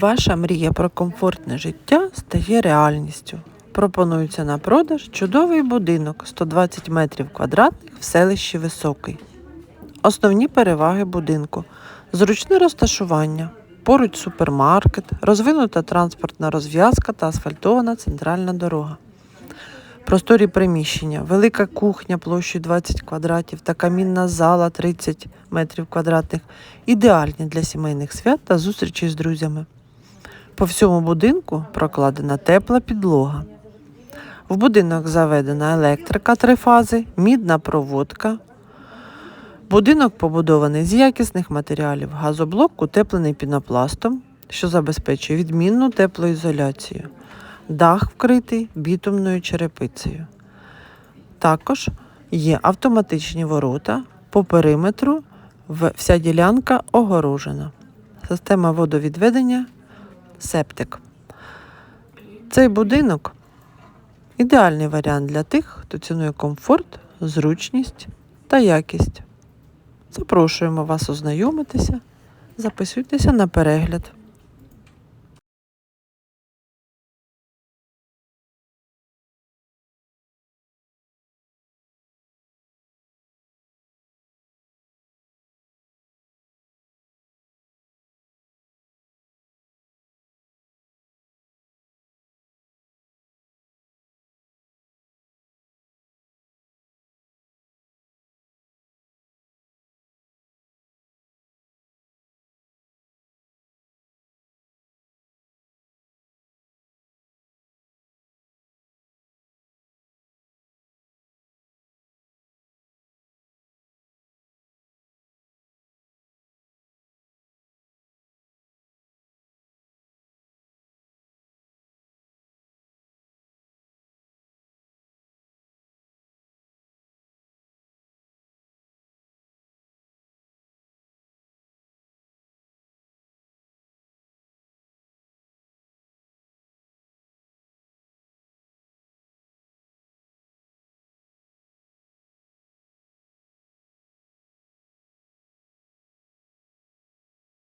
Ваша мрія про комфортне життя стає реальністю. Пропонується на продаж чудовий будинок 120 метрів квадратних в селищі Високий. Основні переваги будинку: зручне розташування, поруч супермаркет, розвинута транспортна розв'язка та асфальтована центральна дорога. Просторі приміщення, велика кухня площею 20 квадратів та камінна зала 30 метрів квадратних, ідеальні для сімейних свят та зустрічей з друзями. По всьому будинку прокладена тепла підлога. В будинок заведена електрика три фази, мідна проводка. Будинок побудований з якісних матеріалів. Газоблок утеплений пінопластом, що забезпечує відмінну теплоізоляцію. Дах вкритий бітумною черепицею. Також є автоматичні ворота по периметру, вся ділянка огорожена. Система водовідведення септик. Цей будинок ідеальний варіант для тих, хто цінує комфорт, зручність та якість. Запрошуємо вас ознайомитися. Записуйтеся на перегляд.